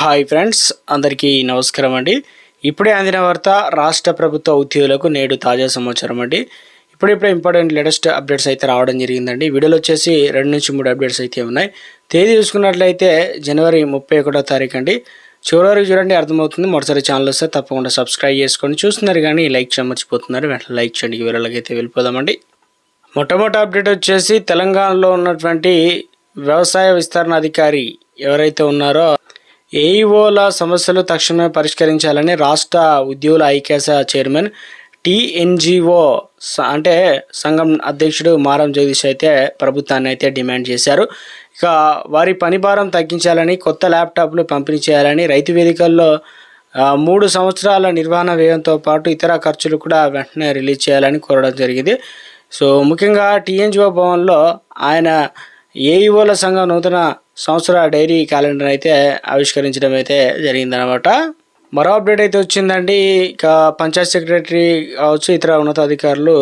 Hi friends అందరికీ నమస్కారం అండి. ఇప్పుడే అందిన వార్త రాష్ట్ర ప్రభుత్వ ఉద్యోగులకు నేడు తాజా సమాచారం అండి. ఇప్పుడిప్పుడే ఇంపార్టెంట్ లేటెస్ట్ అప్డేట్స్ అయితే రావడం జరిగిందండి. వీడియోలో వచ్చేసి రెండు నుంచి మూడు అప్డేట్స్ అయితే ఉన్నాయి. తేదీ చూసుకున్నట్లయితే జనవరి ముప్పై ఒకటో తారీఖు అండి. చివరి వరకు చూడండి అర్థమవుతుంది. మొదటిసారి ఛానల్ వస్తే తప్పకుండా సబ్స్క్రైబ్ చేసుకొని చూస్తున్నారు కానీ లైక్ చేయడం మర్చిపోతున్నారు. వెంటనే లైక్ చేయండి. వీరలకైతే వెళ్ళిపోదామండి. మొట్టమొదటి అప్డేట్ వచ్చేసి తెలంగాణలో ఉన్నటువంటి వ్యవసాయ విస్తరణ అధికారి ఎవరైతే ఉన్నారో ఏఈఓల సమస్యలు తక్షణమే పరిష్కరించాలని రాష్ట్ర ఉద్యోగుల ఐక్యాస చైర్మన్ టీఎన్జిఓ అంటే సంఘం అధ్యక్షుడు మారం జగదీష్ అయితే ప్రభుత్వాన్ని అయితే డిమాండ్ చేశారు. ఇక వారి పని భారం తగ్గించాలని కొత్త ల్యాప్టాప్లు పంపిణీ చేయాలని రైతు వేదికల్లో మూడు సంవత్సరాల నిర్వహణ వ్యయంతో పాటు ఇతర ఖర్చులు కూడా వెంటనే రిలీజ్ చేయాలని కోరడం జరిగింది. సో ముఖ్యంగా టీఎన్జిఓ భవన్లో ఆయన ఏఈఓల సంఘం నూతన సంవత్సర డైరీ క్యాలెండర్ అయితే ఆవిష్కరించడం అయితే జరిగిందనమాట మరో అప్డేట్ అయితే వచ్చిందండి. ఇక పంచాయత్ సెక్రటరీ కావచ్చు ఇతర ఉన్నతాధికారులు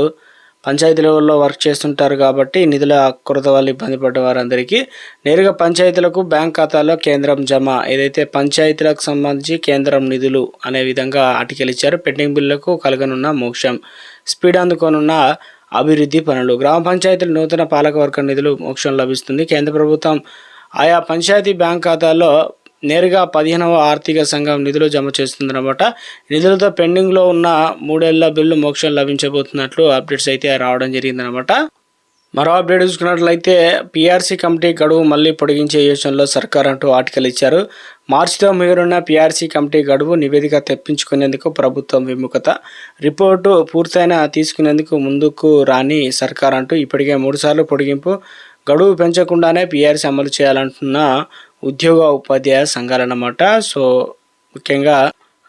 పంచాయతీ లెవెల్లో వర్క్ చేస్తుంటారు కాబట్టి నిధుల కొరత వల్ల ఇబ్బంది పడ్డ వారందరికీ నేరుగా పంచాయతీలకు బ్యాంక్ ఖాతాలో కేంద్రం జమ. ఏదైతే పంచాయతీలకు సంబంధించి కేంద్రం నిధులు అనే విధంగా ఆర్టికల్ ఇచ్చారు పెండింగ్ బిల్లులకు కలగనున్న మోక్షం స్పీడ్ అందుకోనున్న అభివృద్ధి పనులు. గ్రామ పంచాయతీల నూతన పాలకవర్గ నిధులు మోక్షం లభిస్తుంది. కేంద్ర ప్రభుత్వం ఆయా పంచాయతీ బ్యాంక్ ఖాతాల్లో నేరుగా పదిహేనవ ఆర్థిక సంఘం నిధులు జమ చేస్తుందన్నమాట. నిధులతో పెండింగ్లో ఉన్న మూడేళ్ళ బిల్లు మోక్షం లభించబోతున్నట్లు అప్డేట్స్ అయితే రావడం జరిగిందనమాట మరో అప్డేట్ చూసుకున్నట్లయితే పీఆర్సీ కమిటీ గడువు మళ్ళీ పొడిగించే యోచనలో సర్కార్ అంటూ ఆర్టికల్ ఇచ్చారు. మార్చితో మిగిలిన పీఆర్సీ కమిటీ గడువు నివేదిక తెప్పించుకునేందుకు ప్రభుత్వం విముఖత. రిపోర్టు పూర్తయిన తీసుకునేందుకు ముందుకు రాని సర్కార్ అంటూ ఇప్పటికే మూడుసార్లు పొడిగింపు గడువు పెంచకుండానే పిఆర్సీ అమలు చేయాలంటున్న ఉద్యోగ ఉపాధ్యాయ సంఘాలన్నమాట. సో ముఖ్యంగా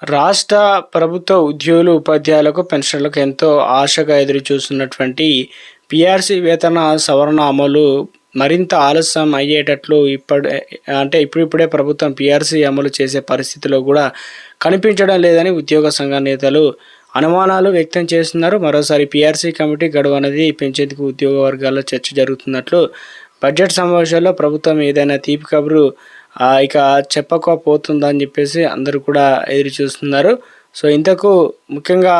రాష్ట్ర ప్రభుత్వ ఉద్యోగులు ఉపాధ్యాయులకు పెన్షన్లకు ఎంతో ఆశగా ఎదురు చూస్తున్నటువంటి పిఆర్సీ వేతన సవరణ అమలు మరింత ఆలస్యం అయ్యేటట్లు ఇప్పటి అంటే ఇప్పుడిప్పుడే ప్రభుత్వం పిఆర్సీ అమలు చేసే పరిస్థితిలో కూడా కనిపించడం లేదని ఉద్యోగ సంఘ నేతలు అనుమానాలు వ్యక్తం చేస్తున్నారు. మరోసారి పీఆర్సీ కమిటీ గడువు అనేది పెంచేందుకు ఉద్యోగ వర్గాల్లో చర్చ జరుగుతున్నట్లు బడ్జెట్ సమావేశాల్లో ప్రభుత్వం ఏదైనా తీపి కబురు ఇక చెప్పకపోతుందని చెప్పేసి అందరూ కూడా ఎదురు చూస్తున్నారు. సో ఇంతకు ముఖ్యంగా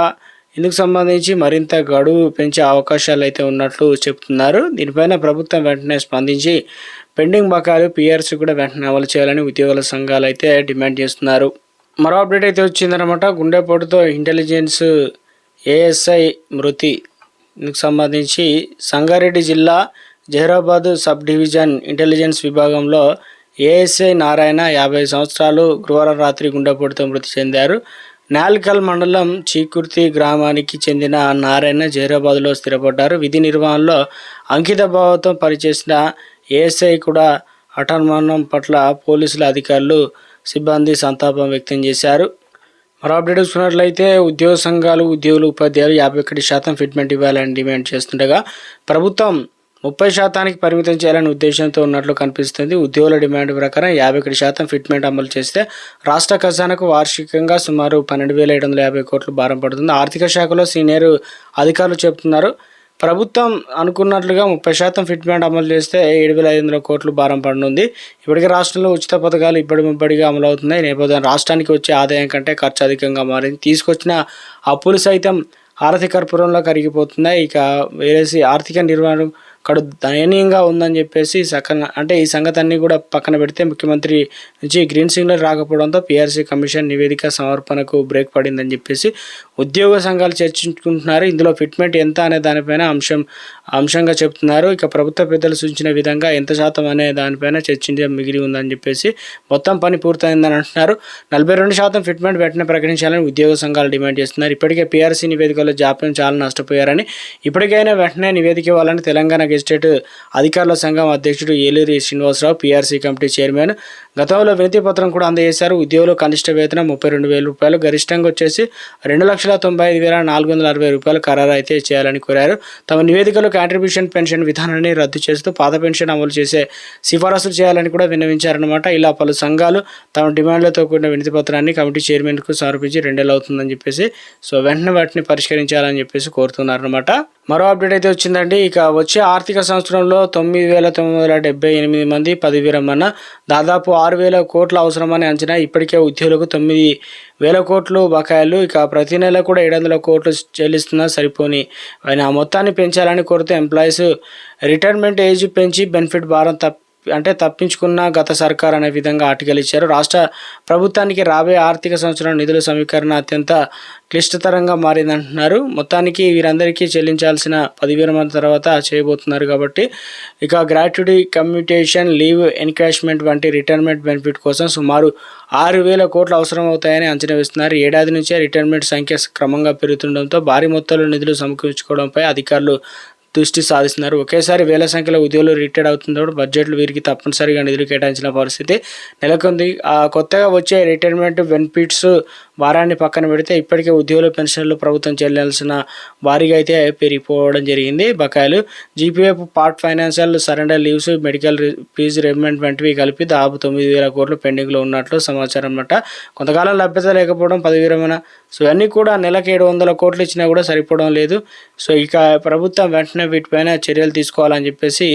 ఇందుకు సంబంధించి మరింత గడువు పెంచే అవకాశాలు అయితే ఉన్నట్లు చెప్తున్నారు. దీనిపైన ప్రభుత్వం వెంటనే స్పందించి పెండింగ్ బకాయిలు పీఆర్సీ కూడా వెంటనే అమలు చేయాలని ఉద్యోగుల సంఘాలు అయితే డిమాండ్ చేస్తున్నారు. మరో అప్డేట్ అయితే వచ్చిందనమాట గుండెపోటుతో ఇంటెలిజెన్స్ ఏఎస్ఐ మృతి. సంబంధించి సంగారెడ్డి జిల్లా జహీరాబాద్ సబ్ డివిజన్ ఇంటెలిజెన్స్ విభాగంలో ఏఎస్ఐ నారాయణ యాభై సంవత్సరాలు గురువారం రాత్రి గుండెపోటుతో మృతి చెందారు. నాల్కల్ మండలం చీకుర్తి గ్రామానికి చెందిన నారాయణ జహీరాబాద్లో స్థిరపడ్డారు. విధి నిర్వహణలో అంకిత భావంతో పనిచేసిన ఏఎస్ఐ కూడా హఠాన్మరణం పట్ల పోలీసుల అధికారులు సిబ్బంది సంతాపం వ్యక్తం చేశారు. మరో అప్డేట్ చూసుకున్నట్లయితే ఉద్యోగ సంఘాలు ఉద్యోగులు ఉపాధ్యాయులు యాభై ఒకటి శాతం ఫిట్మెంట్ ఇవ్వాలని డిమాండ్ చేస్తుండగా ప్రభుత్వం ముప్పై శాతానికి పరిమితం చేయాలనే ఉద్దేశంతో ఉన్నట్లు కనిపిస్తుంది. ఉద్యోగుల డిమాండ్ ప్రకారం యాభై ఒకటి శాతం ఫిట్మెంట్ అమలు చేస్తే రాష్ట్ర ఖజానాకు వార్షికంగా సుమారు పన్నెండు వేల ఏడు వందల యాభై కోట్లు భారం పడుతుంది. ఆర్థిక శాఖలో సీనియర్ అధికారులు చెబుతున్నారు. ప్రభుత్వం అనుకున్నట్లుగా ముప్పై శాతం ఫిట్మెంట్ అమలు చేస్తే ఏడు వేల ఐదు వందల కోట్లు భారం పడనుంది. ఇప్పటికే రాష్ట్రంలో ఉచిత పథకాలు ఇప్పటి ముప్పటిగా అమలవుతున్నాయి. అవుతున్నాయి నేపథ్యం రాష్ట్రానికి వచ్చే ఆదాయం కంటే ఖర్చు అధికంగా మారింది. తీసుకొచ్చిన అప్పులు సైతం ఆర్థిక కర్పూరంలో కరిగిపోతున్నాయి. ఇక వేరేసి ఆర్థిక నిర్వహణ కడు దయనీయంగా ఉందని చెప్పేసి సకన అంటే ఈ సంగతాన్ని కూడా పక్కన పెడితే ముఖ్యమంత్రి నుంచి గ్రీన్ సిగ్నల్ రాకపోవడంతో పీఆర్సీ కమిషన్ నివేదిక సమర్పణకు బ్రేక్ పడిందని చెప్పేసి ఉద్యోగ సంఘాలు చర్చించుకుంటున్నారు. ఇందులో ఫిట్మెంట్ ఎంత అనే దానిపైన అంశం అంశంగా చెప్తున్నారు. ఇక ప్రభుత్వ పెద్దలు సూచించిన విధంగా ఎంత శాతం అనే దానిపైన చర్చించడం మిగిలి ఉందని చెప్పేసి మొత్తం పని పూర్తయిందని అంటున్నారు. నలభై రెండు శాతం ఫిట్మెంట్ వెంటనే ప్రకటించాలని ఉద్యోగ సంఘాలు డిమాండ్ చేస్తున్నారు. ఇప్పటికే పీఆర్సీ నివేదికలో జాప్యం చాలా నష్టపోయారని ఇప్పటికైనా వెంటనే నివేదిక ఇవ్వాలని తెలంగాణ ఎస్టేట్ అధికారుల సంఘం అధ్యక్షుడు Eluri Srinivasarao PRC committee chairman గతంలో వినతి పత్రం కూడా అందజేశారు. ఉద్యోగులు కనిష్ట వేతనం ముప్పై రెండు వేల రూపాయలు గరిష్టంగా వచ్చేసి రెండు లక్షల తొంభై ఐదు వేల నాలుగు వందల అరవై రూపాయలు ఖరారు అయితే చేయాలని కోరారు. తమ నివేదికలో కాంట్రిబ్యూషన్ పెన్షన్ విధానాన్ని రద్దు చేస్తూ పాత పెన్షన్ అమలు చేసే సిఫారసులు చేయాలని కూడా విన్నవించారనమాట ఇలా పలు సంఘాలు తమ డిమాండ్లతో కూడిన వినతి పత్రాన్ని కమిటీ చైర్మన్కు సమర్పించి రెండేళ్ళు అవుతుందని చెప్పేసి సో వెంటనే వాటిని పరిష్కరించాలని చెప్పేసి కోరుతున్నారనమాట మరో అప్డేట్ అయితే వచ్చిందండి. ఇక వచ్చే ఆర్థిక సంవత్సరంలో తొమ్మిది వేల తొమ్మిది వందల డెబ్బై ఎనిమిది మంది పదవి విరమణ దాదాపు ఆరు వేల కోట్లు అవసరమని అంచనా ఇప్పటికే ఉద్యోగులకు తొమ్మిది వేల కోట్లు బకాయిలు. ఇక ప్రతి నెల కూడా ఏడు వందల కోట్లు చెల్లిస్తున్నా సరిపోని. ఆయన ఆ మొత్తాన్ని పెంచాలని కోరితే ఎంప్లాయీస్ రిటైర్మెంట్ ఏజ్ పెంచి బెనిఫిట్ భారం తప్ప అంటే తప్పించుకున్న గత సర్కార్ అనే విధంగా ఆర్టికల్ ఇచ్చారు. రాష్ట్ర ప్రభుత్వానికి రాబోయే ఆర్థిక సంవత్సరం నిధుల సమీకరణ అత్యంత క్లిష్టతరంగా మారిందంటున్నారు. మొత్తానికి వీరందరికీ చెల్లించాల్సిన పదివేల మంది తర్వాత చేయబోతున్నారు కాబట్టి ఇక గ్రాట్యుటీ కమ్యూటేషన్ లీవ్ ఎన్కాష్మెంట్ వంటి రిటైర్మెంట్ బెనిఫిట్ కోసం సుమారు ఆరు వేల కోట్లు అవసరం అవుతాయని అంచనా వేస్తున్నారు. ఏడాది నుంచే రిటైర్మెంట్ సంఖ్య క్రమంగా పెరుగుతుండడంతో భారీ మొత్తంలో నిధులు సమకూర్చుకోవడంపై అధికారులు దృష్టి సాధిస్తున్నారు. ఒకేసారి వేల సంఖ్యలో ఉద్యోగులు రిటైర్డ్ అవుతున్నప్పుడు బడ్జెట్లు వీరికి తప్పనిసరిగా నిధులు కేటాయించిన పరిస్థితి నెలకొంది. ఆ కొత్తగా వచ్చే రిటైర్మెంట్ బెనిఫిట్స్ వారాన్ని పక్కన పెడితే ఇప్పటికే ఉద్యోగుల పెన్షన్లు ప్రభుత్వం చెల్లాల్సిన వారీగా అయితే పెరిగిపోవడం జరిగింది. బకాయిలు GPF part financial surrender leaves medical fee రిమెంట్ వంటివి కలిపి దాదాపు తొమ్మిది వేల కోట్లు పెండింగ్లో ఉన్నట్లు సమాచారం అన్నమాట. కొంతకాలం లభ్యత లేకపోవడం పదివేలమైన సో ఇవన్నీ కూడా నెలకు ఏడు వందల కోట్లు ఇచ్చినా కూడా సరిపోవడం లేదు. సో ఇక ప్రభుత్వం వెంటనే వీటిపైన చర్యలు తీసుకోవాలని చెప్పేసి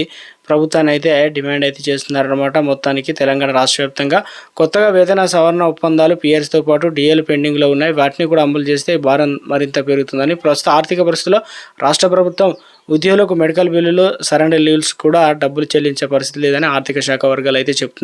ప్రభుత్వాన్ని అయితే డిమాండ్ అయితే చేస్తున్నారన్నమాట. మొత్తానికి తెలంగాణ రాష్ట్ర వ్యాప్తంగా. కొత్తగా వేతన సవరణ ఒప్పందాలు పిఆర్స్తో పాటు డిఎల్ పెండింగ్లో ఉన్నాయి. వాటిని కూడా అమలు చేస్తే భారం మరింత పెరుగుతుందని ప్రస్తుత ఆర్థిక పరిస్థితుల్లో రాష్ట్ర ప్రభుత్వం ఉద్యోగులకు మెడికల్ బిల్లులు సరెండర్ లీవ్స్ కూడా డబ్బులు చెల్లించే పరిస్థితి లేదని ఆర్థిక శాఖ వర్గాలు అయితే చెప్తున్నాయి.